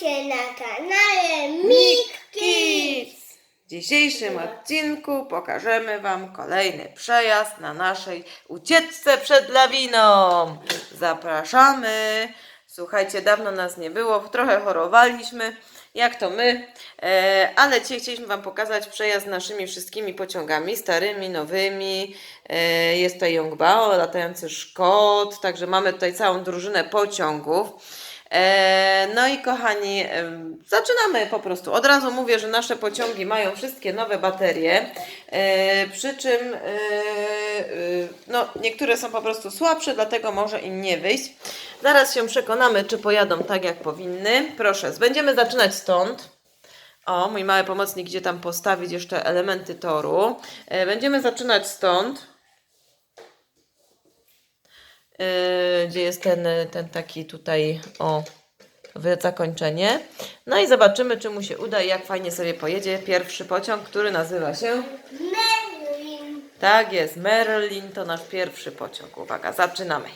Cię na kanale Mik. W dzisiejszym odcinku pokażemy Wam kolejny przejazd na naszej ucieczce przed lawiną. Zapraszamy. Słuchajcie, dawno nas nie było, trochę chorowaliśmy, jak to my, e, ale dzisiaj chcieliśmy Wam pokazać przejazd naszymi wszystkimi pociągami, starymi, nowymi. E, jest tutaj Yongbao, latający Szkot, także mamy tutaj całą drużynę pociągów. E, No i kochani, em, zaczynamy po prostu. Od razu mówię, że nasze pociągi mają wszystkie nowe baterie, e, przy czym e, e, no, niektóre są po prostu słabsze, dlatego może im nie wyjść. Zaraz się przekonamy, czy pojadą tak, jak powinny. Proszę, będziemy zaczynać stąd. O, mój mały pomocnik, gdzie tam postawić jeszcze elementy toru. E, Będziemy zaczynać stąd. Yy, gdzie jest ten, ten taki tutaj, o, zakończenie. No i zobaczymy, czy mu się uda i jak fajnie sobie pojedzie pierwszy pociąg, który nazywa się, Merlin. tak jest, Merlin to nasz pierwszy pociąg. Uwaga, zaczynamy.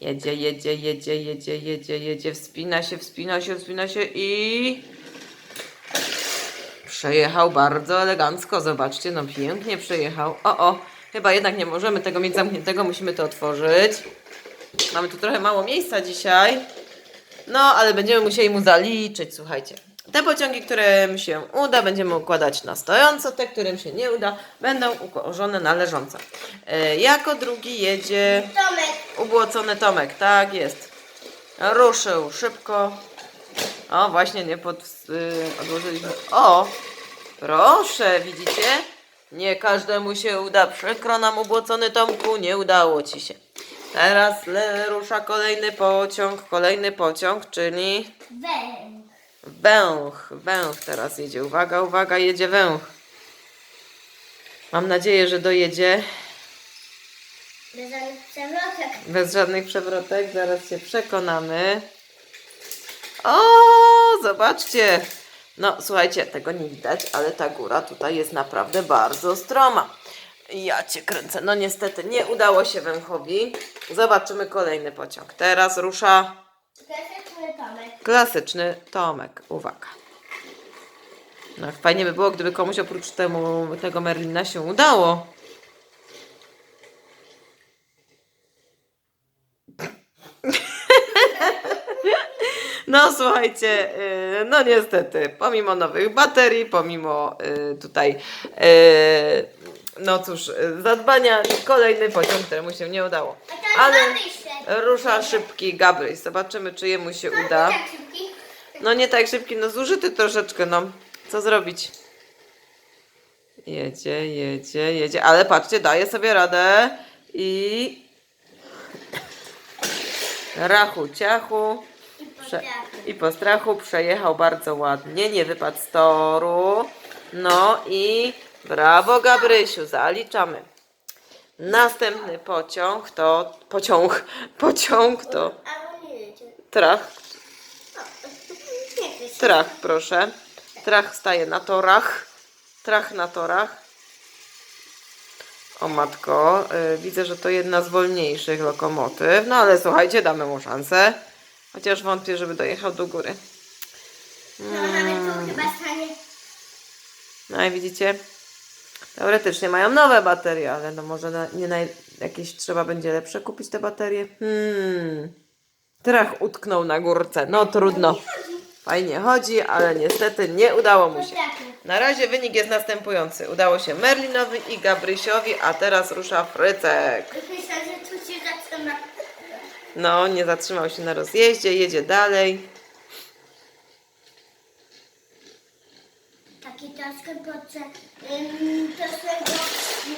Jedzie, jedzie, jedzie, jedzie, jedzie, jedzie, wspina się, wspina się, wspina się i... Przejechał bardzo elegancko, zobaczcie, no pięknie przejechał. O, o, chyba jednak nie możemy tego mieć zamkniętego, musimy to otworzyć. Mamy tu trochę mało miejsca dzisiaj. No, ale będziemy musieli mu zaliczyć, słuchajcie. Te pociągi, którym się uda, będziemy układać na stojąco, te, którym się nie uda, będą ułożone na leżąco. E, jako drugi jedzie Tomek. ubłocony Tomek, tak jest. Ruszył szybko. O, właśnie nie pod, y, odłożyliśmy. O, proszę, widzicie? Nie każdemu się uda. Przykro nam ubłocony Tomku, nie udało ci się. Teraz le, rusza kolejny pociąg, kolejny pociąg, czyli Węg. węch. Węch teraz jedzie. Uwaga, uwaga, jedzie węch. Mam nadzieję, że dojedzie Bez żadnych przewrotek. bez żadnych przewrotek. Zaraz się przekonamy. O, zobaczcie. No, słuchajcie, tego nie widać, ale ta góra tutaj jest naprawdę bardzo stroma. Ja cię kręcę. No niestety nie udało się węchowi. Zobaczymy kolejny pociąg. Teraz rusza Klasyczny Tomek. Klasyczny Tomek. Uwaga. No, fajnie by było, gdyby komuś oprócz temu, tego Merlina się udało. No słuchajcie, yy, no niestety, pomimo nowych baterii, pomimo yy, tutaj, yy, no cóż, zadbania, kolejny pociąg, któremu się nie udało. Ale rusza szybki Gabryś. Zobaczymy, czy jemu się uda. Tak. No nie tak szybki, no zużyty troszeczkę, no. Co zrobić? Jedzie, jedzie, jedzie, ale patrzcie, daje sobie radę i rachu ciachu prze... i po strachu przejechał bardzo ładnie, nie wypadł z toru. No i brawo Gabrysiu, zaliczamy. Następny pociąg to pociąg, pociąg to trach. Trach, proszę. Trach staje na torach. Trach na torach. O matko, y, widzę, że to jedna z wolniejszych lokomotyw. No ale słuchajcie, damy mu szansę. Chociaż wątpię, żeby dojechał do góry. No stanie. No i widzicie? Teoretycznie mają nowe baterie, ale no może na, nie naj, jakieś trzeba będzie lepsze kupić te baterie. Hmm. Trach utknął na górce. No trudno. Fajnie chodzi, ale niestety nie udało mu się. Na razie wynik jest następujący. Udało się Merlinowi i Gabrysiowi, a teraz rusza Frycek. No, nie zatrzymał się na rozjeździe, jedzie dalej. Taki troszkę ym, troszkę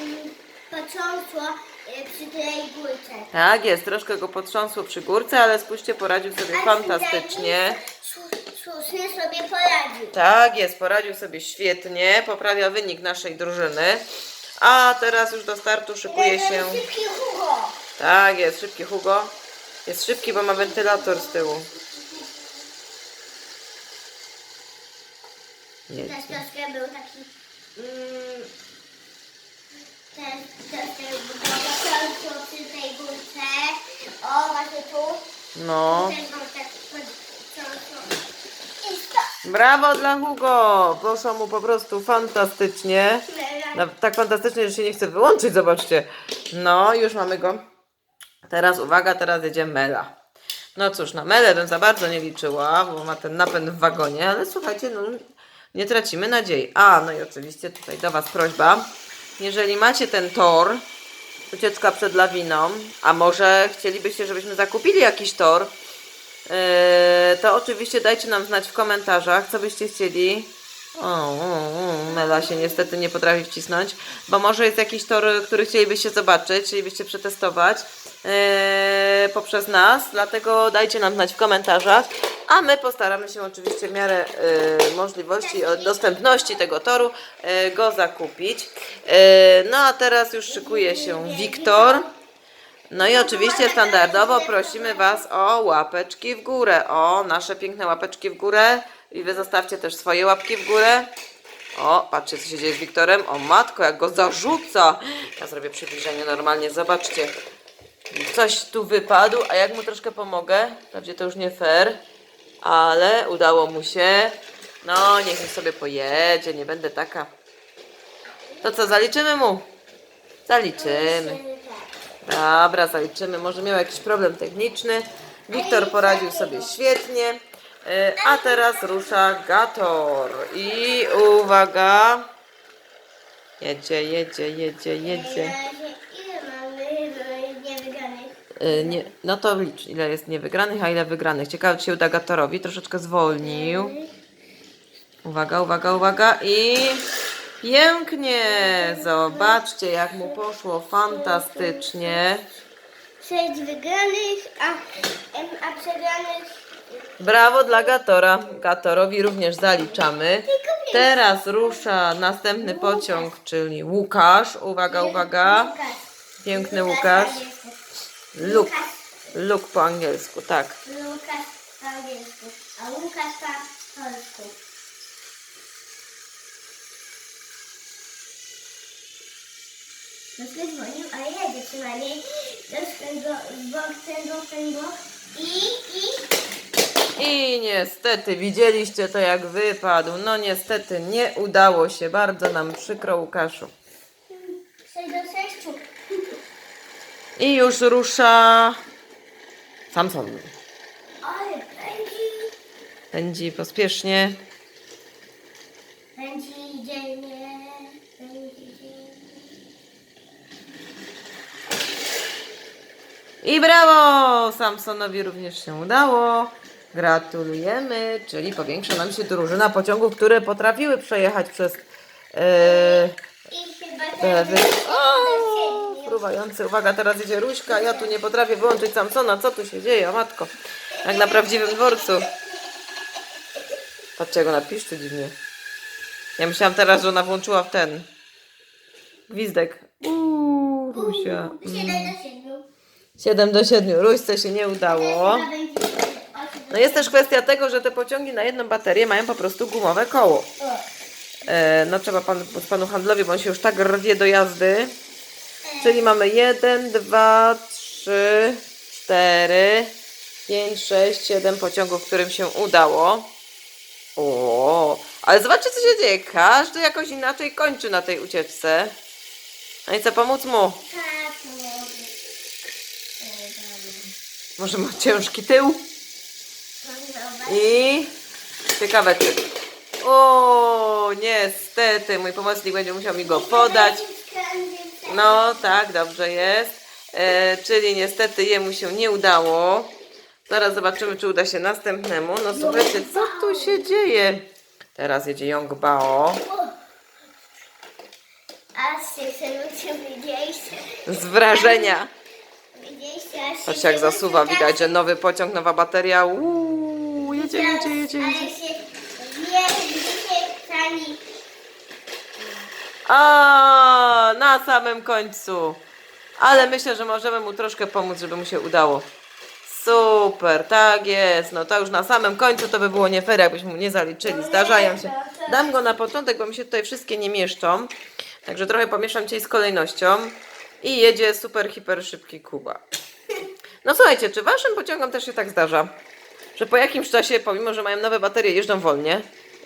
ym, potrząsło y, przy tej górce. Tak jest, troszkę go potrząsło przy górce, ale spójrzcie, poradził sobie Ale fantastycznie. Słu- Słusznie sobie poradził. Tak jest, poradził sobie świetnie, poprawia wynik naszej drużyny. A teraz już do startu szykuje się. Szybki Hugo. Tak jest, szybki Hugo. Jest szybki, bo ma wentylator z tyłu. Też Jedzie. troszkę był taki... Mm, też troszkę przy tej górce. O, właśnie tu. No. Też mam tak potrząsło. Brawo dla Hugo! Poszło mu po prostu fantastycznie. Tak fantastycznie, że się nie chce wyłączyć, zobaczcie. No, już mamy go. Teraz uwaga, teraz jedzie Mela. No cóż, na Melę bym za bardzo nie liczyła, bo ma ten napęd w wagonie, ale słuchajcie, no nie tracimy nadziei. A, no i oczywiście tutaj do Was prośba. Jeżeli macie ten tor, ucieczka przed lawiną, a może chcielibyście, żebyśmy zakupili jakiś tor, yy, to oczywiście dajcie nam znać w komentarzach, co byście chcieli. O, o, o, Mela się niestety nie potrafi wcisnąć, bo może jest jakiś tor, który chcielibyście zobaczyć, chcielibyście przetestować yy, poprzez nas, dlatego dajcie nam znać w komentarzach, a my postaramy się oczywiście w miarę yy, możliwości, dostępności tego toru yy, go zakupić. Yy, no a teraz już szykuje się Wiktor. No i oczywiście standardowo prosimy Was o łapeczki w górę. O, nasze piękne łapeczki w górę. I Wy zostawcie też swoje łapki w górę. O, patrzcie co się dzieje z Wiktorem. O matko, jak go zarzuca. Ja zrobię przybliżenie normalnie, zobaczcie. Coś tu wypadł, a jak mu troszkę pomogę? Wprawdzie to już nie fair, ale udało mu się. No, niech mi sobie pojedzie, nie będę taka. To co, zaliczymy mu? Zaliczymy. Dobra, zaliczymy. Może miał jakiś problem techniczny. Wiktor poradził sobie świetnie. E, A teraz rusza Gator. I uwaga. Jedzie, jedzie, jedzie, jedzie. E, Nie, no to licz, ile jest niewygranych, a ile wygranych. Ciekawe, czy się uda Gatorowi. Troszeczkę zwolnił. Uwaga, uwaga, uwaga. I pięknie. Zobaczcie, jak mu poszło fantastycznie. Sześć wygranych, a, a przegranych Brawo dla Gatora. Gatorowi również zaliczamy. Teraz rusza następny pociąg, czyli Łukasz. Uwaga, uwaga. Piękny Łukasz. Luke. Luke po angielsku, tak. Łukasz po angielsku, a Łukasz po polsku. Troszkę dzwonił, ale jedzie przynajmniej. Go, w bok, ten bok, ten bok. I, i I niestety, widzieliście to jak wypadł. No niestety nie udało się. Bardzo nam przykro, Łukaszu. 6 do 6. I już rusza Samson. Ale pędzi, Pędzi pospiesznie. pędzi dzielnie, pędzi dzielnie. I brawo! Samsonowi również się udało. Gratulujemy, czyli powiększa nam się drużyna pociągów, które potrafiły przejechać przez wy... O, fruwający. Uwaga, teraz idzie Ruśka. Ja tu nie potrafię wyłączyć Samsona. Co tu się dzieje, o matko? Jak na prawdziwym dworcu. Patrzcie, jak ona piszczy dziwnie. Ja myślałam teraz, że ona włączyła w ten gwizdek. Uuu, Rusia. 7 do 7. 7 do 7. Ruśce się nie udało. No jest też kwestia tego, że te pociągi na jedną baterię mają po prostu gumowe koło. E, no trzeba pan, panu handlowi, bo on się już tak rwie do jazdy. Czyli mamy 1, 2, 3, 4, 5, 6, 7 pociągów, którym się udało. O, ale zobaczcie co się dzieje. Każdy jakoś inaczej kończy na tej ucieczce. No i co, pomóc mu? Tak, może. Może ma ciężki tył? I ciekawe czy. O, niestety, mój pomocnik będzie musiał mi go podać. No, tak, dobrze jest. E, czyli niestety jemu się nie udało. Zaraz zobaczymy, czy uda się następnemu. No słuchajcie, co tu się dzieje? Teraz jedzie Yong Bao. A z wrażenia. Patrzcie jak zasuwa, tak- widać, że nowy pociąg, nowa bateria. Uuu, jedzie, jedzie, jedzie, jedzie. A, na samym końcu. Ale myślę, że możemy mu troszkę pomóc, żeby mu się udało. Super, tak jest. No to już na samym końcu to by było nie fair, jakbyśmy mu nie zaliczyli. Zdarzają się. Dam go na początek, bo mi się tutaj wszystkie nie mieszczą. Także trochę pomieszam dzisiaj z kolejnością. I jedzie super, hiper szybki Kuba. No słuchajcie, czy waszym pociągom też się tak zdarza? Że po jakimś czasie, pomimo, że mają nowe baterie, jeżdżą wolnie.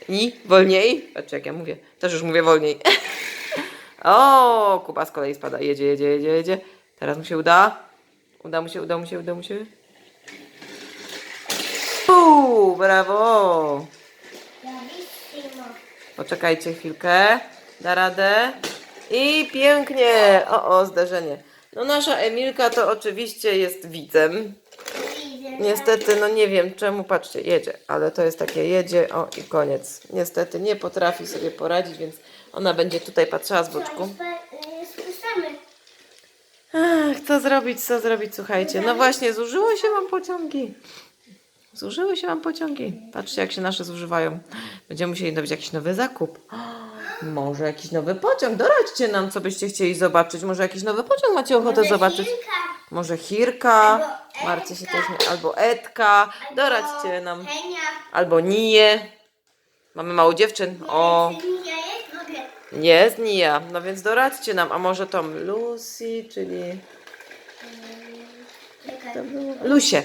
I wolniej. Patrzcie, jak ja mówię. Też już mówię wolniej. o, Kuba z kolei spada. Jedzie, jedzie, jedzie, jedzie. Teraz mu się uda. Uda mu się, uda mu się, uda mu się. Puu, brawo. Poczekajcie chwilkę. Da radę. I pięknie. O, o, zderzenie. No nasza Emilka to oczywiście jest widzem. Niestety, no nie wiem czemu, patrzcie, jedzie, ale to jest takie jedzie, o i koniec. Niestety nie potrafi sobie poradzić, więc ona będzie tutaj patrzyła z boczku. Spuszczamy. Ach, co zrobić, co zrobić, słuchajcie. No właśnie, zużyło się wam pociągi. Zużyły się wam pociągi. Patrzcie, jak się nasze zużywają. Będziemy musieli robić jakiś nowy zakup. Może jakiś nowy pociąg. Doradźcie nam, co byście chcieli zobaczyć. Może jakiś nowy pociąg macie ochotę zobaczyć. Może Hirka. Albo Marcie się Edka. też nie... Albo Edka. Doradźcie nam. Henia. Albo Niję. Mamy mało dziewczyn. O, Nia jest? Mogę. jest Nia. No więc doradźcie nam. A może tą Lucy, czyli... Czekaj. Lusie.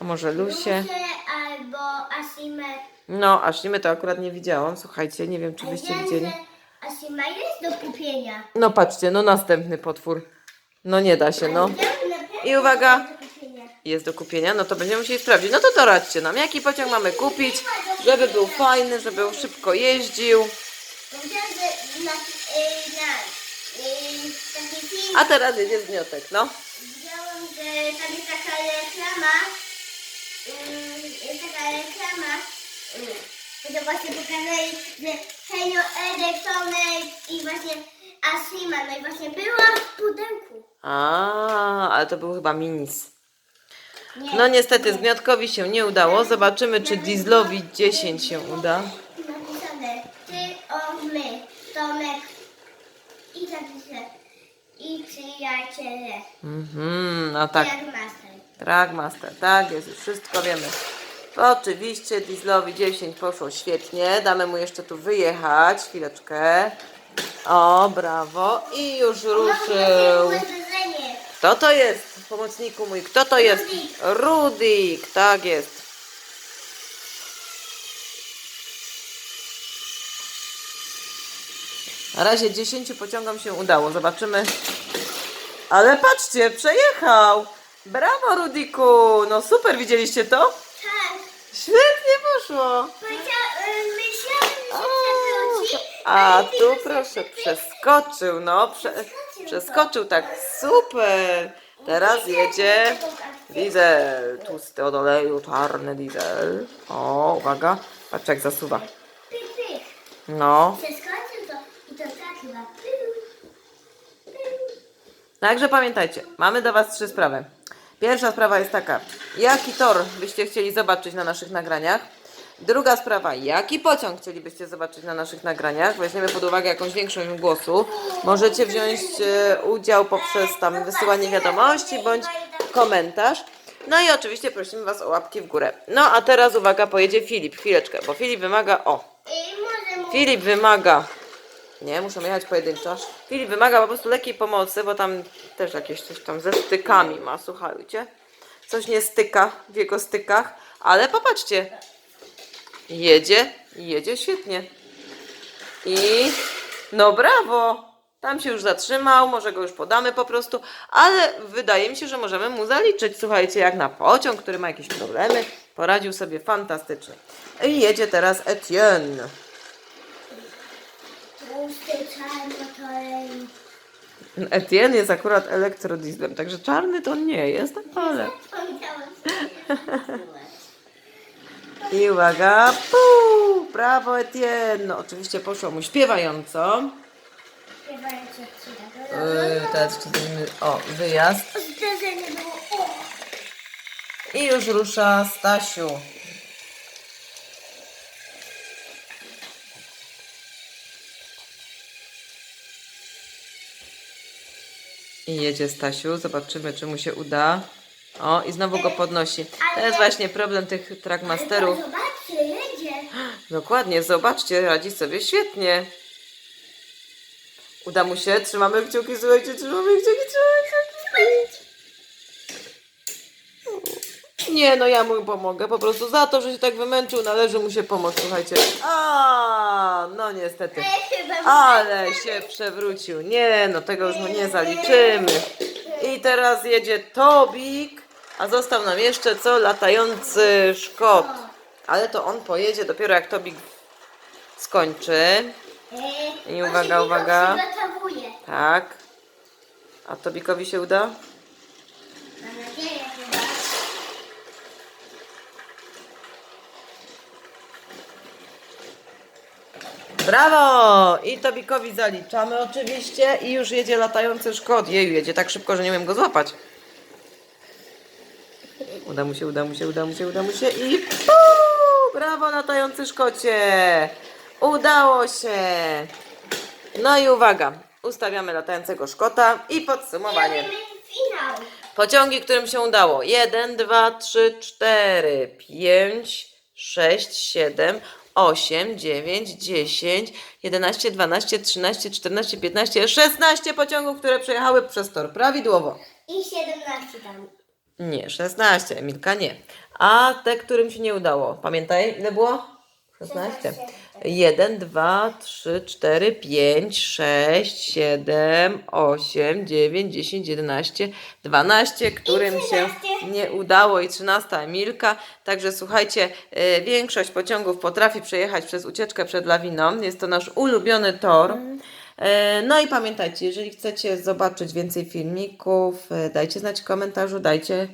A może Lusie? Lucie albo Asime. No, Ashley to akurat nie widziałam. Słuchajcie, nie wiem, czy byście wiem, widzieli. że Asima jest do kupienia. No patrzcie, no następny potwór. No nie da się, no. Pewno I uwaga. jest do kupienia. No to będziemy musieli sprawdzić. No to doradźcie nam, jaki pociąg mamy kupić, żeby był fajny, żeby szybko jeździł. A teraz jedzie zniotek, no. widziałam, że tam jest taka reklama, jest taka reklama, to właśnie pokazali, że Henio, Edek, i właśnie Asima, no i właśnie była w pudełku. A, ale to był chyba minis. Nie, No niestety zgniotkowi się nie udało. Zobaczymy, czy Dieslowi 10 się uda. napisane ty, o, my, Tomek i zapiszę i przyjaciele. Mhm, no tak. Jak master. Trackmaster, tak jest, już wszystko wiemy. Oczywiście Dieslowi 10 poszło świetnie. Damy mu jeszcze tu wyjechać. Chwileczkę. O, brawo. I już ruszył. Kto to jest? Pomocniku mój, kto to jest? Rudik. Rudik, tak jest. Na razie 10 pociągom się udało. Zobaczymy. Ale patrzcie, przejechał. Brawo, Rudiku. No super, widzieliście to? Tak. Świetnie poszło. Y, Myślałam, że. A tu proszę, przeskoczył, no, prze, przeskoczył tak, super. Teraz jedzie diesel, tłusty od oleju, czarny diesel. O, uwaga, patrz jak zasuwa. No, Przeskoczył to i to tak chyba. także pamiętajcie, mamy do Was trzy sprawy. Pierwsza sprawa jest taka, jaki tor byście chcieli zobaczyć na naszych nagraniach? Druga sprawa, jaki pociąg chcielibyście zobaczyć na naszych nagraniach? Weźmiemy pod uwagę jakąś większość głosu. Możecie wziąć e, udział poprzez tam wysyłanie wiadomości bądź komentarz. No i oczywiście prosimy Was o łapki w górę. No a teraz uwaga, pojedzie Filip. Chwileczkę, bo Filip wymaga. O, I może mu... Filip wymaga. Nie, muszą jechać pojedynczo. Filip wymaga po prostu lekkiej pomocy, bo tam też jakieś coś tam ze stykami ma, słuchajcie. Coś nie styka w jego stykach, ale popatrzcie. Jedzie, jedzie świetnie. I no brawo! Tam się już zatrzymał, może go już podamy po prostu, ale wydaje mi się, że możemy mu zaliczyć. Słuchajcie, jak na pociąg, który ma jakieś problemy, poradził sobie fantastycznie. I jedzie teraz Etienne. Etienne jest akurat elektrodieslem, także czarny to nie jest, ale... I uwaga, puu, brawo Etienne. No, oczywiście poszło mu śpiewająco. Yy, teraz jeszcze zrobimy, o, wyjazd. Zderzenie było. O! I już rusza Stasiu. I jedzie Stasiu, zobaczymy czy mu się uda. O, i znowu go podnosi. To jest właśnie problem tych trackmasterów. Zobaczcie, jedzie. Dokładnie, zobaczcie, radzi sobie świetnie. Uda mu się, trzymamy kciuki, słuchajcie, trzymamy kciuki, trzymamy kciuki. Nie, no ja mu pomogę. Po prostu za to, że się tak wymęczył, należy mu się pomóc, słuchajcie. A, no niestety. Ale się przewrócił. Nie, no tego już mu nie zaliczymy. I teraz jedzie Tobik, a został nam jeszcze co? Latający Szkot. Ale to on pojedzie dopiero jak Tobik skończy. I on uwaga, uwaga. Tak. A Tobikowi się uda? Mam nadzieję. Brawo! I Tobikowi zaliczamy oczywiście i już jedzie latający Szkot. Jeju, jedzie tak szybko, że nie umiem go złapać. Uda mu się, uda mu się, uda mu się, uda mu się i puu! Brawo latający Szkocie! Udało się! No i uwaga, ustawiamy latającego Szkota i podsumowanie. Pociągi, którym się udało. 1, 2, 3, 4, 5, 6, 7, 8, 9, 10, 11, 12, 13, 14, 15, 16 pociągów, które przejechały przez tor prawidłowo. I 17 tam. Nie, 16, Emilka nie. A te, którym się nie udało. Pamiętaj, ile było? 16. 16. 1, 2, 3, 4, 5, 6, 7, 8, 9, 10, 11, 12, którym się 13. nie udało i 13 Emilka. Także słuchajcie, y, większość pociągów potrafi przejechać przez ucieczkę przed lawiną. Jest to nasz ulubiony tor. E, No i pamiętajcie, jeżeli chcecie zobaczyć więcej filmików, e, dajcie znać w komentarzu, dajcie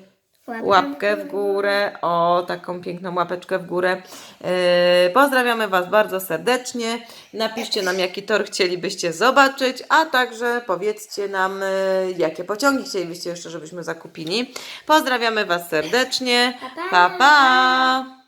łapkę w górę, o taką piękną łapeczkę w górę. E, Pozdrawiamy Was bardzo serdecznie. Napiszcie nam, jaki tor chcielibyście zobaczyć, a także powiedzcie nam, jakie pociągi chcielibyście jeszcze, żebyśmy zakupili. Pozdrawiamy Was serdecznie. Pa. pa. pa.